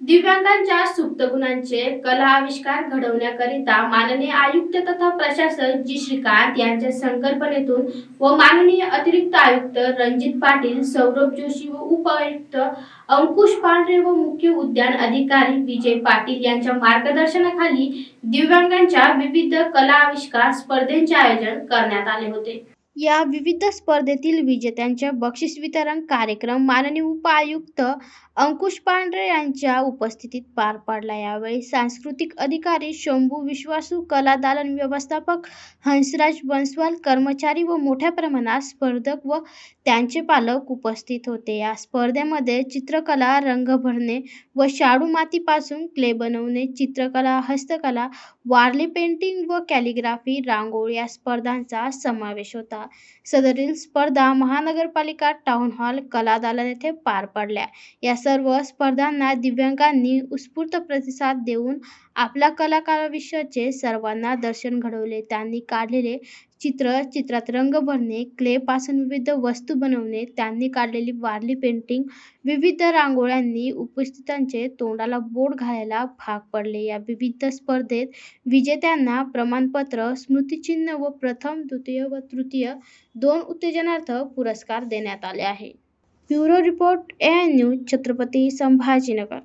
दिव्यांगांच्या सुप्त गुणांचे कला आविष्कार घडवण्याकरिता माननीय आयुक्त तथा प्रशासक जी. श्रीकांत यांच्या संकल्पनेतून व माननीय अतिरिक्त आयुक्त रणजित पाटील सौरभ जोशी व उपायुक्त अंकुश पांढरे व मुख्य उद्यान अधिकारी विजय पाटील यांच्या मार्गदर्शनाखाली दिव्यांगांच्या विविध कला आविष्कार स्पर्धेचे आयोजन करण्यात आले होते. या विविध स्पर्धेतील विजेत्यांचे बक्षीस वितरण कार्यक्रम माननीय उपायुक्त अंकुश पांढरे यांच्या उपस्थितीत पार पडला. यावेळी सांस्कृतिक अधिकारी शंभू विश्वासू कला दालन व्यवस्थापक हंसराज बन्सवाल कर्मचारी व मोठ्या प्रमाणात स्पर्धक व त्यांचे पालक उपस्थित होते. या स्पर्धेमध्ये चित्रकला रंग भरणे व शाडू मातीपासून क्ले बनवणे चित्रकला हस्तकला वारली पेंटिंग व कॅलिग्राफी रांगोळी या स्पर्धांचा समावेश होता. सदरील स्पर्धा महानगरपालिका टाउन हॉल कला दालन येथे पार पडल्या. या सर्व स्पर्धांना दिव्यांगांनी उत्स्फूर्त प्रतिसाद देऊन आपल्या कलाकाराविषयीचे सर्वांना दर्शन घडवले. त्यांनी काढलेले चित्र चित्रात रंग भरणे क्लेपासून विविध वस्तू बनवणे त्यांनी काढलेली वारली पेंटिंग विविध रांगोळ्यांनी उपस्थितांचे तोंडाला बोट घालायला भाग पडले. या विविध स्पर्धेत विजेत्यांना प्रमाणपत्र स्मृतिचिन्ह व प्रथम द्वितीय व तृतीय दोन उत्तेजनार्थ पुरस्कार देण्यात आले आहे. Bureau report A news Chhatrapati Sambhajinagar.